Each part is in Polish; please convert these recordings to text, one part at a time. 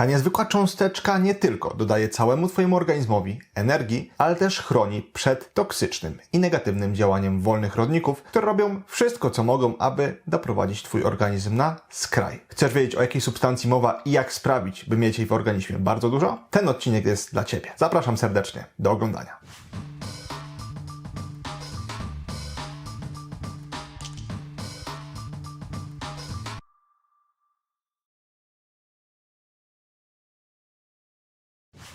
Ta niezwykła cząsteczka nie tylko dodaje całemu Twojemu organizmowi energii, ale też chroni przed toksycznym i negatywnym działaniem wolnych rodników, które robią wszystko, co mogą, aby doprowadzić Twój organizm na skraj. Chcesz wiedzieć, o jakiej substancji mowa i jak sprawić, by mieć jej w organizmie bardzo dużo? Ten odcinek jest dla Ciebie. Zapraszam serdecznie do oglądania.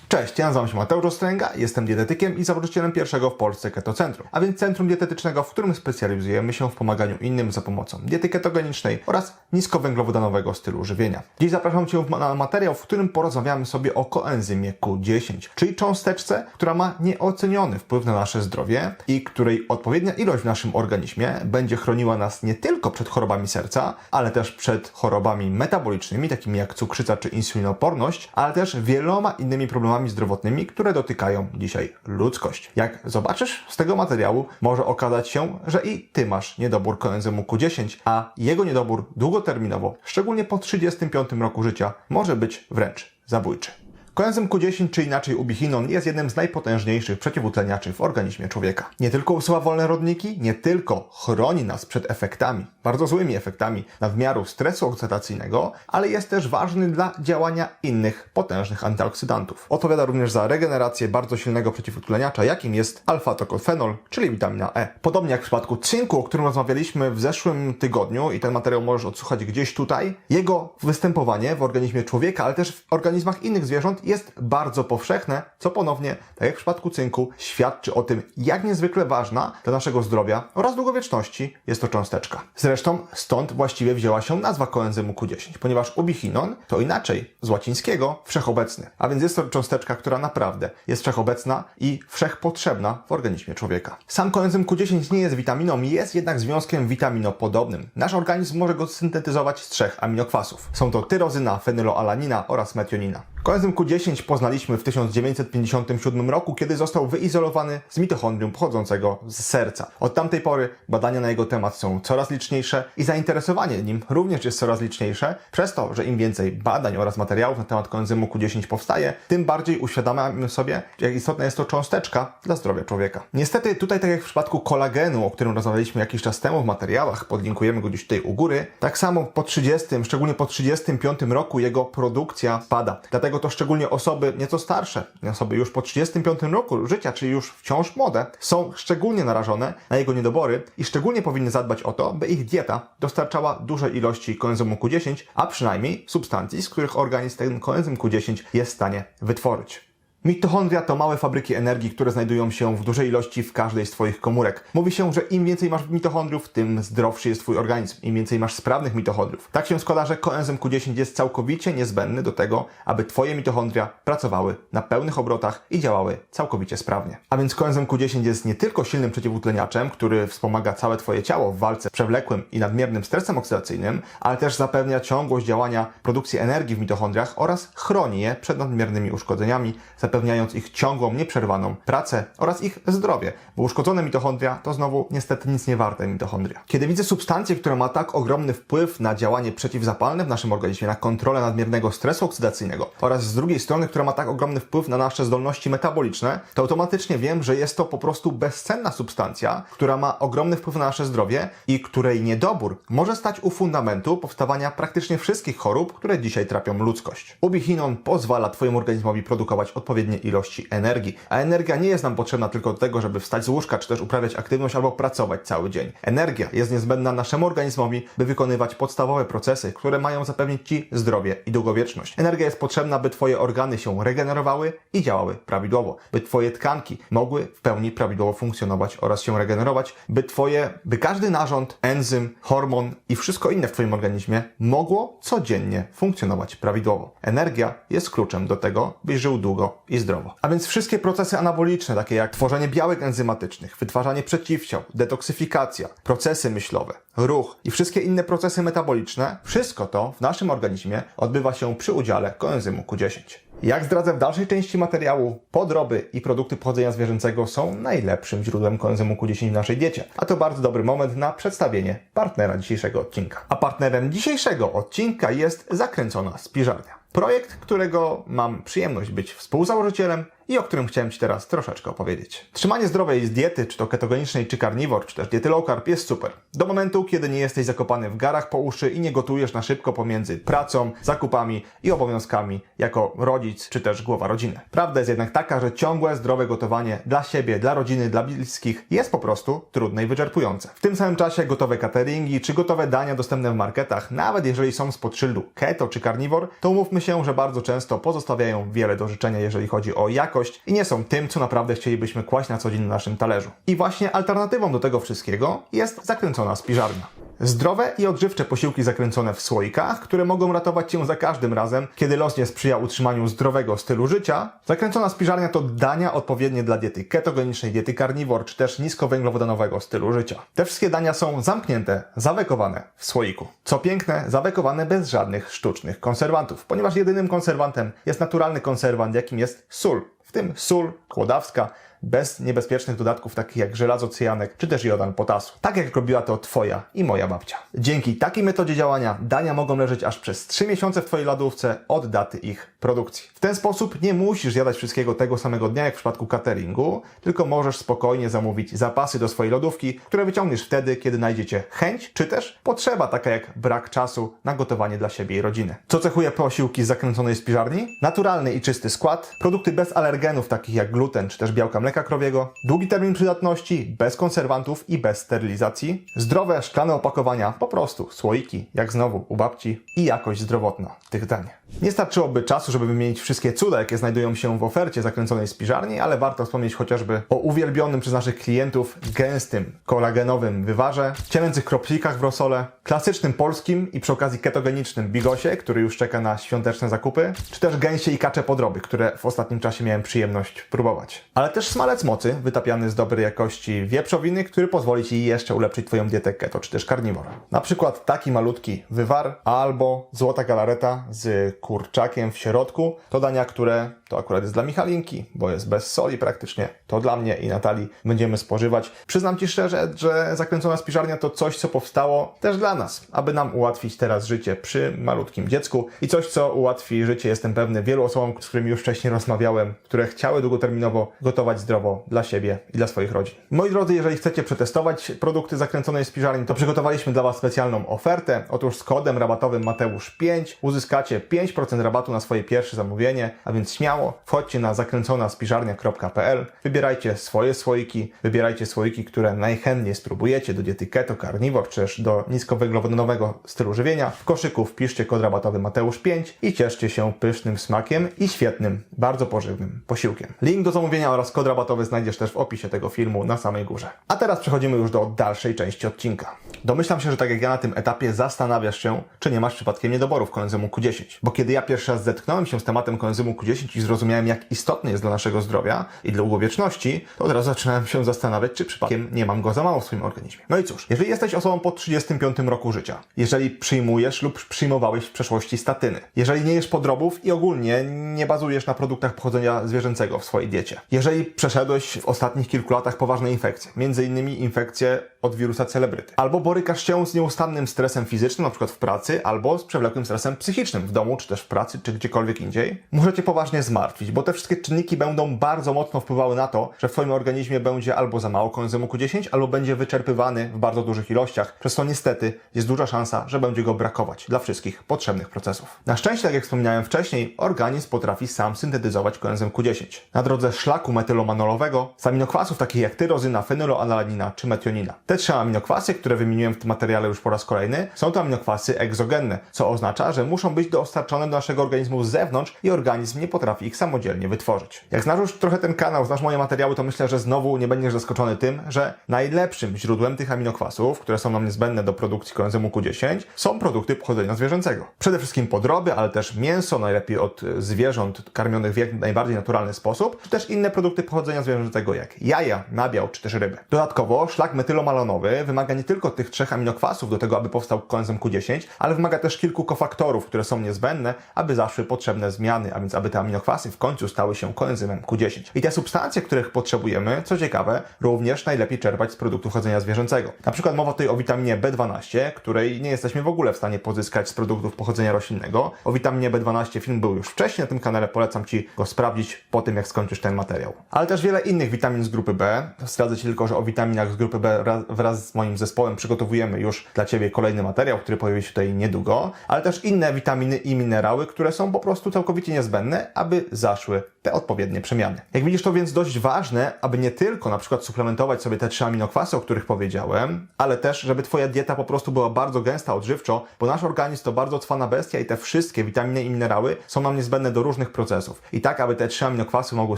Cześć, ja nazywam się Mateusz Ostręga, jestem dietetykiem i założycielem pierwszego w Polsce ketocentrum, a więc centrum dietetycznego, w którym specjalizujemy się w pomaganiu innym za pomocą diety ketogenicznej oraz niskowęglowodanowego stylu żywienia. Dziś zapraszam Cię na materiał, w którym porozmawiamy sobie o koenzymie Q10, czyli cząsteczce, która ma nieoceniony wpływ na nasze zdrowie i której odpowiednia ilość w naszym organizmie będzie chroniła nas nie tylko przed chorobami serca, ale też przed chorobami metabolicznymi, takimi jak cukrzyca czy insulinoporność, ale też wieloma innymi problemami zdrowotnymi, które dotykają dzisiaj ludzkość. Jak zobaczysz z tego materiału, może okazać się, że i ty masz niedobór koenzymu Q10, a jego niedobór długoterminowo, szczególnie po 35 roku życia, może być wręcz zabójczy. Koenzym Q10, czy inaczej ubichinon, jest jednym z najpotężniejszych przeciwutleniaczy w organizmie człowieka. Nie tylko usuwa wolne rodniki, nie tylko chroni nas przed efektami, bardzo złymi efektami nadmiaru stresu oksydacyjnego, ale jest też ważny dla działania innych potężnych antyoksydantów. Odpowiada również za regenerację bardzo silnego przeciwutleniacza, jakim jest alfa-tokofenol, czyli witamina E. Podobnie jak w przypadku cynku, o którym rozmawialiśmy w zeszłym tygodniu i ten materiał możesz odsłuchać gdzieś tutaj, jego występowanie w organizmie człowieka, ale też w organizmach innych zwierząt jest bardzo powszechne, co ponownie, tak jak w przypadku cynku, świadczy o tym, jak niezwykle ważna dla naszego zdrowia oraz długowieczności jest to cząsteczka. Zresztą stąd właściwie wzięła się nazwa koenzymu Q10, ponieważ ubichinon to inaczej z łacińskiego wszechobecny. A więc jest to cząsteczka, która naprawdę jest wszechobecna i wszechpotrzebna w organizmie człowieka. Sam koenzym Q10 nie jest witaminą, jest jednak związkiem witaminopodobnym. Nasz organizm może go syntetyzować z trzech aminokwasów. Są to tyrozyna, fenyloalanina oraz metionina. Koenzym Q10 poznaliśmy w 1957 roku, kiedy został wyizolowany z mitochondrium pochodzącego z serca. Od tamtej pory badania na jego temat są coraz liczniejsze i zainteresowanie nim również jest coraz liczniejsze, przez to, że im więcej badań oraz materiałów na temat koenzymu Q10 powstaje, tym bardziej uświadamiamy sobie, jak istotna jest to cząsteczka dla zdrowia człowieka. Niestety tutaj, tak jak w przypadku kolagenu, o którym rozmawialiśmy jakiś czas temu w materiałach, podlinkujemy go gdzieś tutaj u góry, tak samo po 30, szczególnie po 35 roku jego produkcja spada. Dlatego to szczególnie osoby nieco starsze, osoby już po 35 roku życia, czyli już wciąż młode, są szczególnie narażone na jego niedobory i szczególnie powinny zadbać o to, by ich dieta dostarczała dużej ilości koenzymu Q10, a przynajmniej substancji, z których organizm ten koenzym Q10 jest w stanie wytworzyć. Mitochondria to małe fabryki energii, które znajdują się w dużej ilości w każdej z Twoich komórek. Mówi się, że im więcej masz mitochondriów, tym zdrowszy jest Twój organizm, im więcej masz sprawnych mitochondriów. Tak się składa, że koenzym Q10 jest całkowicie niezbędny do tego, aby Twoje mitochondria pracowały na pełnych obrotach i działały całkowicie sprawnie. A więc koenzym Q10 jest nie tylko silnym przeciwutleniaczem, który wspomaga całe Twoje ciało w walce z przewlekłym i nadmiernym stresem oksydacyjnym, ale też zapewnia ciągłość działania produkcji energii w mitochondriach oraz chroni je przed nadmiernymi uszkodzeniami, zapewniając ich ciągłą, nieprzerwaną pracę oraz ich zdrowie, bo uszkodzone mitochondria to znowu niestety nic nie warte mitochondria. Kiedy widzę substancję, która ma tak ogromny wpływ na działanie przeciwzapalne w naszym organizmie, na kontrolę nadmiernego stresu oksydacyjnego oraz z drugiej strony, która ma tak ogromny wpływ na nasze zdolności metaboliczne, to automatycznie wiem, że jest to po prostu bezcenna substancja, która ma ogromny wpływ na nasze zdrowie i której niedobór może stać u fundamentu powstawania praktycznie wszystkich chorób, które dzisiaj trapią ludzkość. Ubichinon pozwala Twojemu organizmowi produkować odpowiednie ilości energii. A energia nie jest nam potrzebna tylko do tego, żeby wstać z łóżka, czy też uprawiać aktywność albo pracować cały dzień. Energia jest niezbędna naszemu organizmowi, by wykonywać podstawowe procesy, które mają zapewnić Ci zdrowie i długowieczność. Energia jest potrzebna, by Twoje organy się regenerowały i działały prawidłowo, by Twoje tkanki mogły w pełni prawidłowo funkcjonować oraz się regenerować, by Twoje, by każdy narząd, enzym, hormon i wszystko inne w Twoim organizmie mogło codziennie funkcjonować prawidłowo. Energia jest kluczem do tego, byś żył długo i zdrowo. A więc wszystkie procesy anaboliczne, takie jak tworzenie białek enzymatycznych, wytwarzanie przeciwciał, detoksyfikacja, procesy myślowe, ruch i wszystkie inne procesy metaboliczne, wszystko to w naszym organizmie odbywa się przy udziale koenzymu Q10. Jak zdradzę w dalszej części materiału, podroby i produkty pochodzenia zwierzęcego są najlepszym źródłem koenzymu Q10 w naszej diecie. A to bardzo dobry moment na przedstawienie partnera dzisiejszego odcinka. A partnerem dzisiejszego odcinka jest zakręcona spiżarnia. Projekt, którego mam przyjemność być współzałożycielem i o którym chciałem Ci teraz troszeczkę opowiedzieć. Trzymanie zdrowej diety, czy to ketogenicznej, czy carnivore, czy też diety low carb jest super. Do momentu, kiedy nie jesteś zakopany w garach po uszy i nie gotujesz na szybko pomiędzy pracą, zakupami i obowiązkami jako rodzic, czy też głowa rodziny. Prawda jest jednak taka, że ciągłe, zdrowe gotowanie dla siebie, dla rodziny, dla bliskich jest po prostu trudne i wyczerpujące. W tym samym czasie gotowe cateringi, czy gotowe dania dostępne w marketach, nawet jeżeli są spod szyldu keto czy carnivore, to umówmy się, że bardzo często pozostawiają wiele do życzenia, jeżeli chodzi o jakość i nie są tym, co naprawdę chcielibyśmy kłaść na co dzień na naszym talerzu. I właśnie alternatywą do tego wszystkiego jest zakręcona spiżarnia. Zdrowe i odżywcze posiłki zakręcone w słoikach, które mogą ratować Cię za każdym razem, kiedy los nie sprzyja utrzymaniu zdrowego stylu życia. Zakręcona spiżarnia to dania odpowiednie dla diety ketogenicznej, diety carnivore, czy też niskowęglowodanowego stylu życia. Te wszystkie dania są zamknięte, zawekowane w słoiku. Co piękne, zawekowane bez żadnych sztucznych konserwantów, ponieważ jedynym konserwantem jest naturalny konserwant, jakim jest sól. W tym sól kłodawska, bez niebezpiecznych dodatków takich jak żelazo cyjanek czy też jodan potasu. Tak jak robiła to Twoja i moja babcia. Dzięki takiej metodzie działania dania mogą leżeć aż przez 3 miesiące w Twojej lodówce od daty ich produkcji. W ten sposób nie musisz zjadać wszystkiego tego samego dnia jak w przypadku cateringu, tylko możesz spokojnie zamówić zapasy do swojej lodówki, które wyciągniesz wtedy, kiedy znajdziecie chęć czy też potrzeba taka jak brak czasu na gotowanie dla siebie i rodziny. Co cechuje posiłki z zakręconej spiżarni? Naturalny i czysty skład, produkty bez alergenów takich jak gluten czy też białka mleka krowiego, długi termin przydatności, bez konserwantów i bez sterylizacji, zdrowe szklane opakowania, po prostu słoiki, jak znowu u babci. I jakość zdrowotna tych dań. Nie starczyłoby czasu, żeby wymienić wszystkie cuda, jakie znajdują się w ofercie zakręconej spiżarni, ale warto wspomnieć chociażby o uwielbionym przez naszych klientów gęstym, kolagenowym wywarze, cielęcych kroplikach w rosole, klasycznym polskim i przy okazji ketogenicznym bigosie, który już czeka na świąteczne zakupy, czy też gęsie i kacze podroby, które w ostatnim czasie miałem przyjemność próbować. Ale też smalec mocy, wytapiany z dobrej jakości wieprzowiny, który pozwoli Ci jeszcze ulepszyć Twoją dietę keto, czy też carnivore. Na przykład taki malutki wywar, albo złota galareta z kurczakiem w środku. To dania, które to akurat jest dla Michalinki, bo jest bez soli praktycznie. To dla mnie i Natalii będziemy spożywać. Przyznam Ci szczerze, że zakręcona spiżarnia to coś, co powstało też dla nas, aby nam ułatwić teraz życie przy malutkim dziecku i coś, co ułatwi życie, jestem pewny, wielu osobom, z którymi już wcześniej rozmawiałem, które chciały długoterminowo gotować zdrowo dla siebie i dla swoich rodzin. Moi drodzy, jeżeli chcecie przetestować produkty zakręconej spiżarni, to przygotowaliśmy dla Was specjalną ofertę. Otóż z kodem rabatowym Mateusz5 uzyskacie 5% rabatu na swoje pierwsze zamówienie, a więc śmiało wchodźcie na zakręconaspiżarnia.pl, wybierajcie swoje słoiki, wybierajcie słoiki, które najchętniej spróbujecie do diety keto, carnivore, czy też do niskowęglowodanowego stylu żywienia. W koszyku wpiszcie kod rabatowy Mateusz5 i cieszcie się pysznym smakiem i świetnym, bardzo pożywnym posiłkiem. Link do zamówienia oraz kod rabatowy znajdziesz też w opisie tego filmu na samej górze. A teraz przechodzimy już do dalszej części odcinka. Domyślam się, że tak jak ja na tym etapie zastanawiasz się, czy nie masz przypadkiem niedoborów koenzymu Q10. Bo kiedy ja pierwszy raz zetknąłem się z tematem koenzymu Q10 i zrozumiałem, jak istotny jest dla naszego zdrowia i dla długowieczności, to od razu zaczynałem się zastanawiać, czy przypadkiem nie mam go za mało w swoim organizmie. No i cóż, jeżeli jesteś osobą po 35 roku życia, jeżeli przyjmujesz lub przyjmowałeś w przeszłości statyny, jeżeli nie jesz podrobów i ogólnie nie bazujesz na produktach pochodzenia zwierzęcego w swojej diecie, jeżeli przeszedłeś w ostatnich kilku latach poważne infekcje, innymi infekcje od wirusa celebryty, albo borykasz się z nieustannym stresem fizycznym, przykład w pracy, albo z przewlekłym stresem psychicznym w domu, czy też w pracy, czy gdziekolwiek indziej, Cię poważnie zmartwić, bo te wszystkie czynniki będą bardzo mocno wpływały na to, że w Twoim organizmie będzie albo za mało koenzymu Q10, albo będzie wyczerpywany w bardzo dużych ilościach, przez co niestety jest duża szansa, że będzie go brakować dla wszystkich potrzebnych procesów. Na szczęście, tak jak wspomniałem wcześniej, organizm potrafi sam syntetyzować koenzym Q10. Na drodze szlaku metylomanolowego z aminokwasów takich jak tyrozyna, fenyloalanina czy metionina. Te trzy aminokwasy, które wymieniłem w tym materiale już po raz kolejny, są to aminokwasy egzogenne, co oznacza, że muszą być dostarczone do naszego organizmu z zewnątrz i organizm nie potrafi ich samodzielnie wytworzyć. Jak znasz już trochę ten kanał, znasz moje materiały, to myślę, że znowu nie będziesz zaskoczony tym, że najlepszym źródłem tych aminokwasów, które są nam niezbędne do produkcji koenzymu Q10, są produkty pochodzenia zwierzęcego. Przede wszystkim podroby, ale też mięso, najlepiej od zwierząt karmionych w jak najbardziej naturalny sposób, czy też inne produkty pochodzenia zwierzęcego jak jaja, nabiał czy też ryby. Dodatkowo szlak metylomalonowy wymaga nie tylko tych trzech aminokwasów do tego, aby powstał koenzym Q10, ale wymaga też kilku kofaktorów, które są niezbędne niezbędne, aby zaszły potrzebne zmiany, a więc aby te aminokwasy w końcu stały się koenzymem Q10. I te substancje, których potrzebujemy, co ciekawe, również najlepiej czerpać z produktów chodzenia zwierzęcego. Na przykład mowa tutaj o witaminie B12, której nie jesteśmy w ogóle w stanie pozyskać z produktów pochodzenia roślinnego. O witaminie B12 film był już wcześniej na tym kanale, polecam Ci go sprawdzić po tym, jak skończysz ten materiał. Ale też wiele innych witamin z grupy B. Zdradzę Ci tylko, że o witaminach z grupy B raz- wraz z moim zespołem przygotowujemy już dla Ciebie kolejny materiał, który pojawi się tutaj niedługo, ale też inne witaminy i minerały, które są po prostu całkowicie niezbędne, aby zaszły te odpowiednie przemiany. Jak widzisz, to więc dość ważne, aby nie tylko na przykład suplementować sobie te trzy aminokwasy, o których powiedziałem, ale też, żeby Twoja dieta po prostu była bardzo gęsta odżywczo, bo nasz organizm to bardzo cwana bestia i te wszystkie witaminy i minerały są nam niezbędne do różnych procesów. I tak, aby te trzy aminokwasy mogły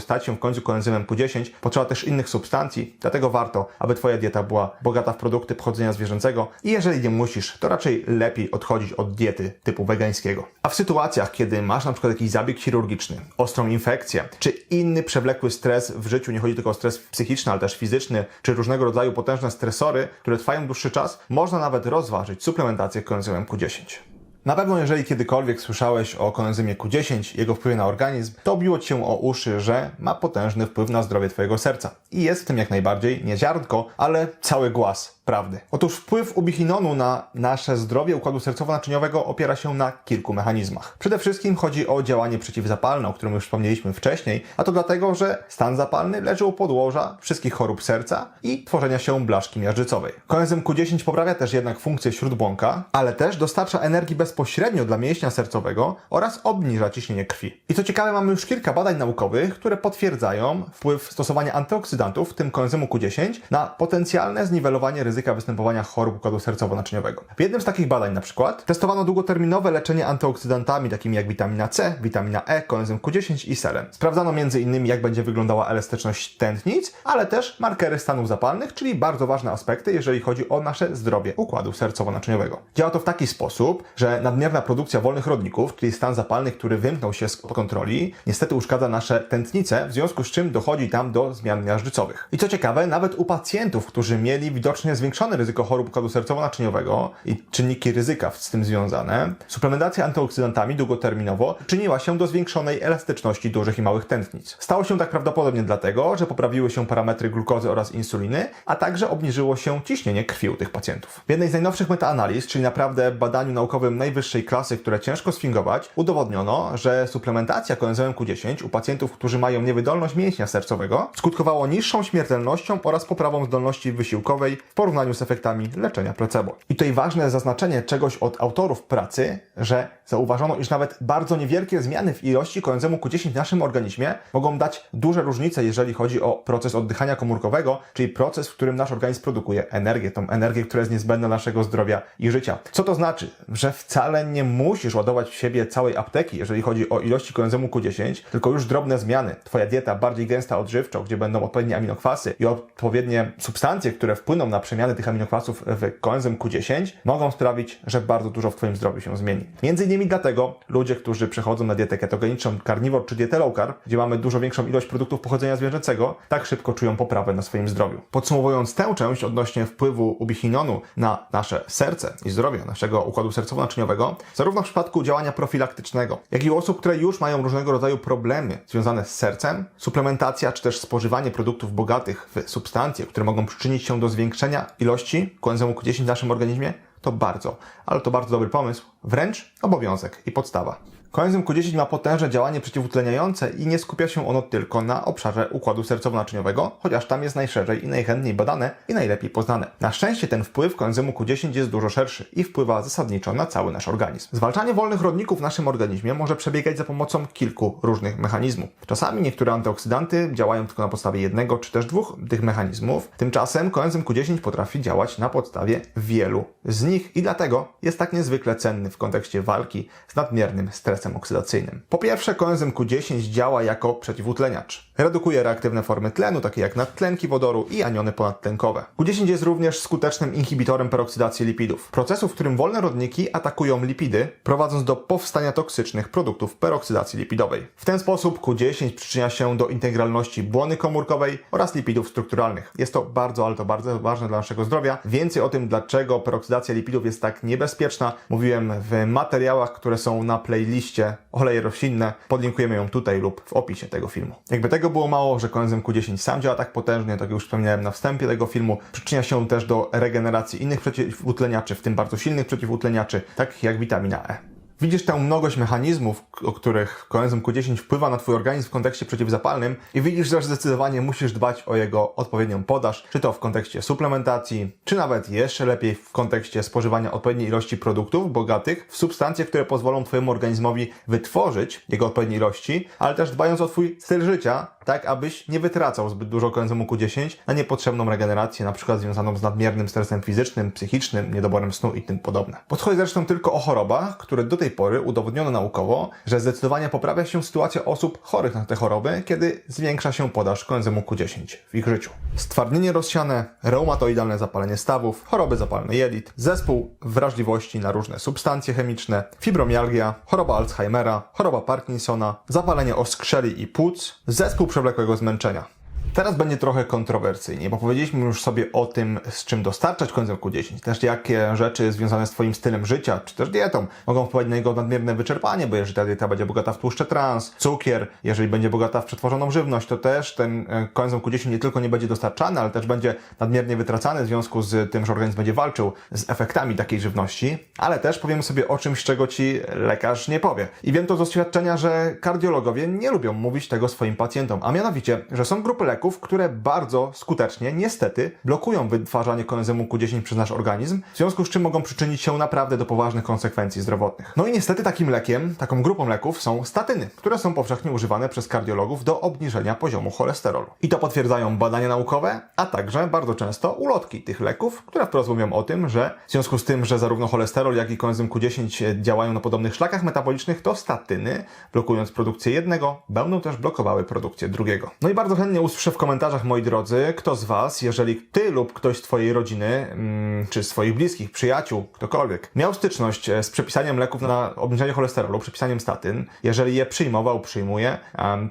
stać się w końcu koenzymem Q10, potrzeba też innych substancji, dlatego warto, aby Twoja dieta była bogata w produkty pochodzenia zwierzęcego i jeżeli nie musisz, to raczej lepiej odchodzić od diety typu wegańskiego. A w sytuacjach, kiedy masz na przykład jakiś zabieg chirurgiczny, ostrą infekcję, czy inny przewlekły stres w życiu, nie chodzi tylko o stres psychiczny, ale też fizyczny, czy różnego rodzaju potężne stresory, które trwają dłuższy czas, można nawet rozważyć suplementację koenzymem Q10. Na pewno, jeżeli kiedykolwiek słyszałeś o koenzymie Q10 i jego wpływie na organizm, to obiło Cię o uszy, że ma potężny wpływ na zdrowie Twojego serca. I jest w tym jak najbardziej nie ziarnko, ale cały głaz prawdy. Otóż wpływ ubichinonu na nasze zdrowie układu sercowo-naczyniowego opiera się na kilku mechanizmach. Przede wszystkim chodzi o działanie przeciwzapalne, o którym już wspomnieliśmy wcześniej, a to dlatego, że stan zapalny leży u podłoża wszystkich chorób serca i tworzenia się blaszki miażdżycowej. Koenzym Q10 poprawia też jednak funkcję śródbłąka, ale też dostarcza energii bezpośrednio dla mięśnia sercowego oraz obniża ciśnienie krwi. I co ciekawe, mamy już kilka badań naukowych, które potwierdzają wpływ stosowania antyoksydantów, w tym koenzymu Q10, na potencjalne zniwelowanie ryzyka występowania chorób układu sercowo-naczyniowego. W jednym z takich badań na przykład testowano długoterminowe leczenie antyoksydantami takimi jak witamina C, witamina E, koenzym Q10 i selen. Sprawdzano m.in. jak będzie wyglądała elastyczność tętnic, ale też markery stanów zapalnych, czyli bardzo ważne aspekty, jeżeli chodzi o nasze zdrowie układu sercowo-naczyniowego. Działa to w taki sposób, że nadmierna produkcja wolnych rodników, czyli stan zapalny, który wymknął się spod kontroli, niestety uszkadza nasze tętnice, w związku z czym dochodzi tam do zmian miażdżycowych. I co ciekawe, nawet u pacjentów, którzy mieli widocznie zwiększone ryzyko chorób układu sercowo-naczyniowego i czynniki ryzyka z tym związane, suplementacja antyoksydantami długoterminowo czyniła się do zwiększonej elastyczności dużych i małych tętnic. Stało się tak prawdopodobnie dlatego, że poprawiły się parametry glukozy oraz insuliny, a także obniżyło się ciśnienie krwi u tych pacjentów. W jednej z najnowszych metaanaliz, czyli naprawdę badaniu naukowym najwyższej klasy, które ciężko sfingować, udowodniono, że suplementacja koenzymem Q10 u pacjentów, którzy mają niewydolność mięśnia sercowego, skutkowało niższą śmiertelnością oraz poprawą zdolności wysiłkowej w porównaniu z efektami leczenia placebo. I tutaj ważne zaznaczenie czegoś od autorów pracy, że zauważono, iż nawet bardzo niewielkie zmiany w ilości koenzymu Q10 w naszym organizmie mogą dać duże różnice, jeżeli chodzi o proces oddychania komórkowego, czyli proces, w którym nasz organizm produkuje energię, tą energię, która jest niezbędna naszego zdrowia i życia. Co to znaczy? Że wcale nie musisz ładować w siebie całej apteki, jeżeli chodzi o ilości koenzymu Q10, tylko już drobne zmiany. Twoja dieta bardziej gęsta odżywczo, gdzie będą odpowiednie aminokwasy i odpowiednie substancje, które wpłyną na przemianę tych aminokwasów w koenzym Q10, mogą sprawić, że bardzo dużo w Twoim zdrowiu się zmieni. Między innymi dlatego ludzie, którzy przechodzą na dietę ketogeniczną, carnivore czy dietę low carb, gdzie mamy dużo większą ilość produktów pochodzenia zwierzęcego, tak szybko czują poprawę na swoim zdrowiu. Podsumowując tę część odnośnie wpływu ubichinonu na nasze serce i zdrowie naszego układu sercowo-naczyniowego, zarówno w przypadku działania profilaktycznego, jak i u osób, które już mają różnego rodzaju problemy związane z sercem, suplementacja czy też spożywanie produktów bogatych w substancje, które mogą przyczynić się do zwiększenia ilości koenzymu Q10 w naszym organizmie, to bardzo, ale to bardzo dobry pomysł, wręcz obowiązek i podstawa. Koenzym Q10 ma potężne działanie przeciwutleniające i nie skupia się ono tylko na obszarze układu sercowo-naczyniowego, chociaż tam jest najszerzej i najchętniej badane i najlepiej poznane. Na szczęście ten wpływ koenzymu Q10 jest dużo szerszy i wpływa zasadniczo na cały nasz organizm. Zwalczanie wolnych rodników w naszym organizmie może przebiegać za pomocą kilku różnych mechanizmów. Czasami niektóre antyoksydanty działają tylko na podstawie jednego czy też dwóch tych mechanizmów, tymczasem koenzym Q10 potrafi działać na podstawie wielu z nich i dlatego jest tak niezwykle cenny w kontekście walki z nadmiernym stresem oksydacyjnym. Po pierwsze, koenzym Q10 działa jako przeciwutleniacz. Redukuje reaktywne formy tlenu, takie jak nadtlenki wodoru i aniony ponadtlenkowe. Q10 jest również skutecznym inhibitorem peroksydacji lipidów, procesu, w którym wolne rodniki atakują lipidy, prowadząc do powstania toksycznych produktów peroksydacji lipidowej. W ten sposób Q10 przyczynia się do integralności błony komórkowej oraz lipidów strukturalnych. Jest to bardzo, ale to bardzo ważne dla naszego zdrowia. Więcej o tym, dlaczego peroksydacja lipidów jest tak niebezpieczna, mówiłem w materiałach, które są na playliście liście, oleje roślinne. Podlinkujemy ją tutaj lub w opisie tego filmu. Jakby tego było mało, że koenzym Q10 sam działa tak potężnie, tak jak już wspomniałem na wstępie tego filmu, przyczynia się też do regeneracji innych przeciwutleniaczy, w tym bardzo silnych przeciwutleniaczy, takich jak witamina E. Widzisz tę mnogość mechanizmów, o których koenzym Q10 wpływa na Twój organizm w kontekście przeciwzapalnym i widzisz, że zdecydowanie musisz dbać o jego odpowiednią podaż, czy to w kontekście suplementacji, czy nawet jeszcze lepiej w kontekście spożywania odpowiedniej ilości produktów bogatych w substancje, które pozwolą Twojemu organizmowi wytworzyć jego odpowiedniej ilości, ale też dbając o Twój styl życia, tak abyś nie wytracał zbyt dużo koenzymu Q10 na niepotrzebną regenerację, na przykład związaną z nadmiernym stresem fizycznym, psychicznym, niedoborem snu i tym podobne. Podchodzi zresztą tylko o chorobach, które do tej pory udowodniono naukowo, że zdecydowanie poprawia się sytuacja osób chorych na te choroby, kiedy zwiększa się podaż koenzymu Q10 w ich życiu. Stwardnienie rozsiane, reumatoidalne zapalenie stawów, choroby zapalne jelit, zespół wrażliwości na różne substancje chemiczne, fibromialgia, choroba Alzheimera, choroba Parkinsona, zapalenie oskrzeli i płuc, zespół przewlekłego zmęczenia. Teraz będzie trochę kontrowersyjnie, bo powiedzieliśmy już sobie o tym, z czym dostarczać koenzym Q10, też jakie rzeczy związane z Twoim stylem życia, czy też dietą mogą wpływać na jego nadmierne wyczerpanie, bo jeżeli ta dieta będzie bogata w tłuszcze trans, cukier, jeżeli będzie bogata w przetworzoną żywność, to też ten e, koenzym Q10 nie tylko nie będzie dostarczany, ale też będzie nadmiernie wytracany w związku z tym, że organizm będzie walczył z efektami takiej żywności, ale też powiemy sobie o czymś, czego Ci lekarz nie powie. I wiem to z doświadczenia, że kardiologowie nie lubią mówić tego swoim pacjentom, a mianowicie, że są grupy leków, leków, które bardzo skutecznie, niestety, blokują wytwarzanie koenzymu Q10 przez nasz organizm, w związku z czym mogą przyczynić się naprawdę do poważnych konsekwencji zdrowotnych. No i niestety takim lekiem, taką grupą leków są statyny, które są powszechnie używane przez kardiologów do obniżenia poziomu cholesterolu. I to potwierdzają badania naukowe, a także bardzo często ulotki tych leków, które wprost mówią o tym, że w związku z tym, że zarówno cholesterol, jak i koenzym Q10 działają na podobnych szlakach metabolicznych, to statyny, blokując produkcję jednego, będą też blokowały produkcję drugiego. No i bardzo chętnie usłyszę w komentarzach, moi drodzy, kto z Was, jeżeli Ty lub ktoś z Twojej rodziny, mm, czy swoich bliskich, przyjaciół, ktokolwiek, miał styczność e, z przepisaniem leków na obniżenie cholesterolu, przepisaniem statyn, jeżeli je przyjmował, przyjmuje,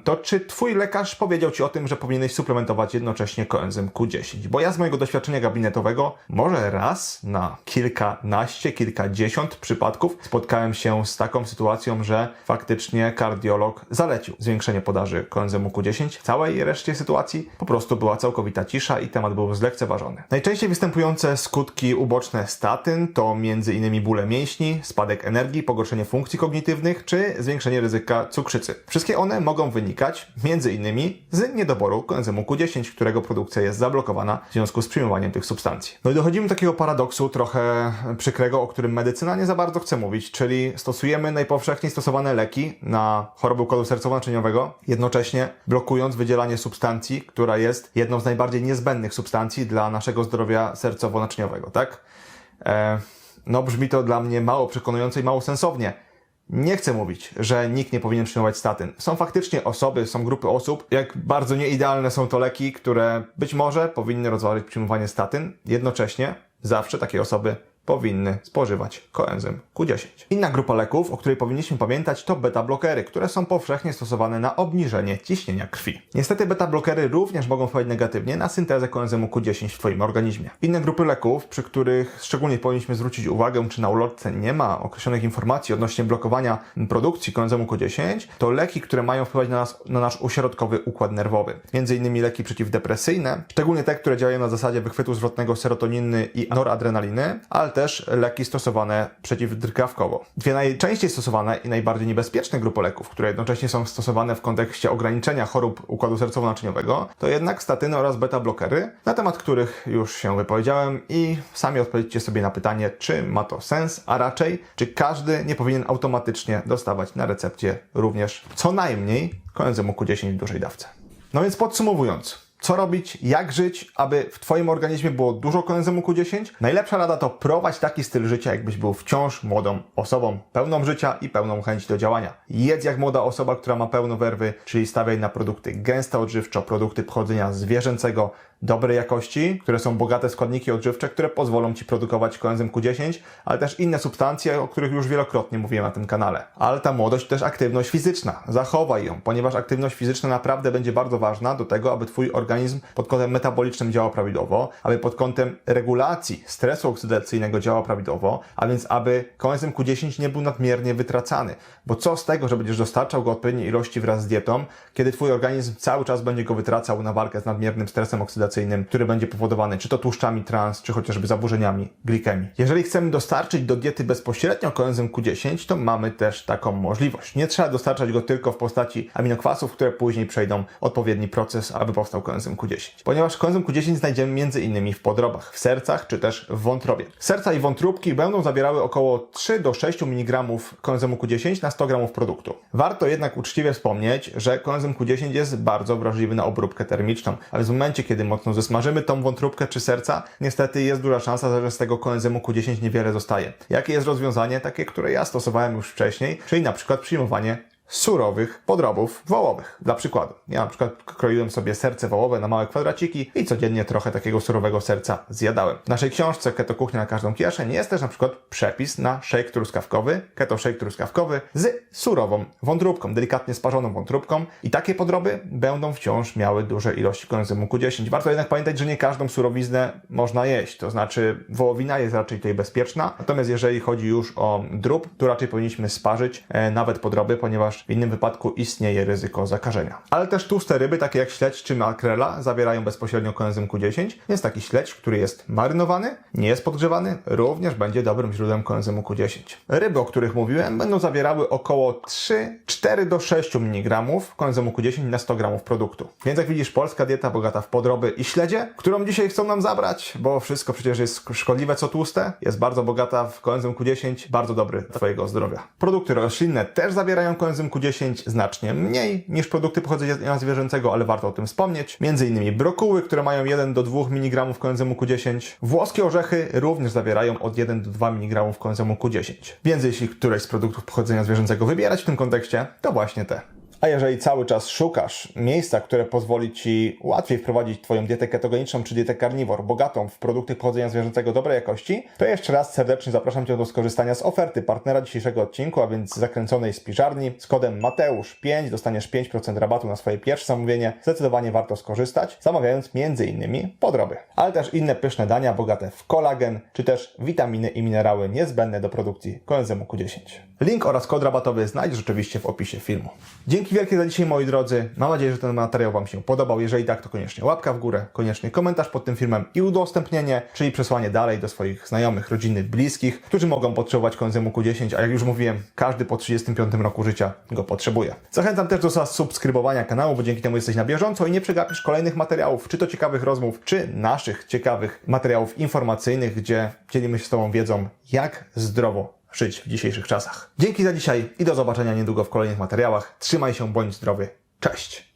to czy Twój lekarz powiedział Ci o tym, że powinieneś suplementować jednocześnie koenzym Q10? Bo ja z mojego doświadczenia gabinetowego może raz na kilkanaście, kilkadziesiąt przypadków spotkałem się z taką sytuacją, że faktycznie kardiolog zalecił zwiększenie podaży koenzymu Q10. W całej reszcie sytuacji po prostu była całkowita cisza i temat był zlekceważony. Najczęściej występujące skutki uboczne statyn to m.in. bóle mięśni, spadek energii, pogorszenie funkcji kognitywnych czy zwiększenie ryzyka cukrzycy. Wszystkie one mogą wynikać m.in. z niedoboru koenzymu Q10, którego produkcja jest zablokowana w związku z przyjmowaniem tych substancji. No i dochodzimy do takiego paradoksu trochę przykrego, o którym medycyna nie za bardzo chce mówić, czyli stosujemy najpowszechniej stosowane leki na choroby układu sercowo-naczyniowego, jednocześnie blokując wydzielanie substancji, która jest jedną z najbardziej niezbędnych substancji dla naszego zdrowia sercowo-naczyniowego, tak? E, no brzmi to dla mnie mało przekonująco i mało sensownie. Nie chcę mówić, że nikt nie powinien przyjmować statyn. Są faktycznie osoby, są grupy osób, jak bardzo nieidealne są to leki, które być może powinny rozważyć przyjmowanie statyn. Jednocześnie zawsze takie osoby powinny spożywać koenzym Q10. Inna grupa leków, o której powinniśmy pamiętać, to beta-blokery, które są powszechnie stosowane na obniżenie ciśnienia krwi. Niestety beta-blokery również mogą wpływać negatywnie na syntezę koenzymu Q10 w Twoim organizmie. Inne grupy leków, przy których szczególnie powinniśmy zwrócić uwagę, czy na ulotce nie ma określonych informacji odnośnie blokowania produkcji koenzymu Q10, to leki, które mają wpływać na, nas, na nasz uśrodkowy układ nerwowy. Między innymi leki przeciwdepresyjne, szczególnie te, które działają na zasadzie wychwytu zwrotnego serotoniny i noradrenaliny, ale też leki stosowane przeciwdrgawkowo. Dwie najczęściej stosowane i najbardziej niebezpieczne grupy leków, które jednocześnie są stosowane w kontekście ograniczenia chorób układu sercowo-naczyniowego, to jednak statyny oraz beta-blokery, na temat których już się wypowiedziałem i sami odpowiedzcie sobie na pytanie, czy ma to sens, a raczej, czy każdy nie powinien automatycznie dostawać na recepcie również co najmniej koenzymu Q10 w dużej dawce. No więc podsumowując, co robić, jak żyć, aby w Twoim organizmie było dużo koenzymu Q10? Najlepsza rada to prowadź taki styl życia, jakbyś był wciąż młodą osobą, pełną życia i pełną chęci do działania. Jedz jak młoda osoba, która ma pełno werwy, czyli stawiaj na produkty gęste odżywczo, produkty pochodzenia zwierzęcego, dobrej jakości, które są bogate składniki odżywcze, które pozwolą Ci produkować koenzym Q10, ale też inne substancje, o których już wielokrotnie mówiłem na tym kanale. Ale ta młodość też aktywność fizyczna. Zachowaj ją, ponieważ aktywność fizyczna naprawdę będzie bardzo ważna do tego, aby Twój organizm pod kątem metabolicznym działał prawidłowo, aby pod kątem regulacji stresu oksydacyjnego działał prawidłowo, a więc aby koenzym Q10 nie był nadmiernie wytracany. Bo co z tego, że będziesz dostarczał go odpowiedniej ilości wraz z dietą, kiedy Twój organizm cały czas będzie go wytracał na walkę z nadmiernym stresem oksydacyjnym, który będzie powodowany czy to tłuszczami trans, czy chociażby zaburzeniami glikemii. Jeżeli chcemy dostarczyć do diety bezpośrednio koenzym Q10, to mamy też taką możliwość. Nie trzeba dostarczać go tylko w postaci aminokwasów, które później przejdą odpowiedni proces, aby powstał koenzym Q10. Ponieważ koenzym Q10 znajdziemy m.in. w podrobach, w sercach, czy też w wątrobie. Serca i wątróbki będą zawierały około 3 do 6 mg koenzymu Q10 na 100 g produktu. Warto jednak uczciwie wspomnieć, że koenzym Q10 jest bardzo wrażliwy na obróbkę termiczną, a więc w momencie, kiedy mocno zesmażymy tą wątróbkę czy serca, niestety jest duża szansa, że z tego koenzymu Q10 niewiele zostaje. Jakie jest rozwiązanie? Takie, które ja stosowałem już wcześniej, czyli na przykład przyjmowanie surowych podrobów wołowych. Dla przykładu, ja na przykład kroiłem sobie serce wołowe na małe kwadraciki i codziennie trochę takiego surowego serca zjadałem. W naszej książce Keto Kuchnia na każdą kieszeń jest też na przykład przepis na shake truskawkowy, keto shake truskawkowy z surową wątróbką, delikatnie sparzoną wątróbką i takie podroby będą wciąż miały duże ilości koenzymu Q10. Warto jednak pamiętać, że nie każdą surowiznę można jeść, to znaczy wołowina jest raczej tutaj bezpieczna, natomiast jeżeli chodzi już o drób, to raczej powinniśmy sparzyć e, nawet podroby, ponieważ w innym wypadku istnieje ryzyko zakażenia. Ale też tłuste ryby, takie jak śledź czy makrela, zawierają bezpośrednio koenzym Q10, więc taki śledź, który jest marynowany, nie jest podgrzewany, również będzie dobrym źródłem koenzymu Q10. Ryby, o których mówiłem, będą zawierały około 3, 4 do 6 mg koenzymu Q10 na 100 g produktu. Więc jak widzisz, polska dieta bogata w podroby i śledzie, którą dzisiaj chcą nam zabrać, bo wszystko przecież jest szkodliwe co tłuste, jest bardzo bogata w koenzym Q10, bardzo dobry dla Twojego zdrowia. Produkty roślinne też zawierają koenzym Q10 znacznie mniej niż produkty pochodzenia zwierzęcego, ale warto o tym wspomnieć. Między innymi brokuły, które mają 1 do 2 mg koenzymu Q10. Włoskie orzechy również zawierają od 1 do 2 mg koenzymu Q10. Więc jeśli któreś z produktów pochodzenia zwierzęcego wybierać w tym kontekście, to właśnie te. A jeżeli cały czas szukasz miejsca, które pozwoli Ci łatwiej wprowadzić Twoją dietę ketogeniczną czy dietę carnivore, bogatą w produkty pochodzenia zwierzęcego dobrej jakości, to jeszcze raz serdecznie zapraszam Cię do skorzystania z oferty partnera dzisiejszego odcinku, a więc zakręconej spiżarni. Z kodem Mateusz5 dostaniesz 5% rabatu na swoje pierwsze zamówienie. Zdecydowanie warto skorzystać, zamawiając m.in. podroby, ale też inne pyszne dania bogate w kolagen, czy też witaminy i minerały niezbędne do produkcji koenzymu Q10. Link oraz kod rabatowy znajdziesz oczywiście w opisie filmu. Dzięki wielkie za dzisiaj, moi drodzy. Mam nadzieję, że ten materiał Wam się podobał. Jeżeli tak, to koniecznie łapka w górę, koniecznie komentarz pod tym filmem i udostępnienie, czyli przesłanie dalej do swoich znajomych, rodziny, bliskich, którzy mogą potrzebować koenzymu Q10, a jak już mówiłem, każdy po 35 roku życia go potrzebuje. Zachęcam też do subskrybowania kanału, bo dzięki temu jesteś na bieżąco i nie przegapisz kolejnych materiałów, czy to ciekawych rozmów, czy naszych ciekawych materiałów informacyjnych, gdzie dzielimy się z Tobą wiedzą, jak zdrowo żyć w dzisiejszych czasach. Dzięki za dzisiaj i do zobaczenia niedługo w kolejnych materiałach. Trzymaj się, bądź zdrowy. Cześć!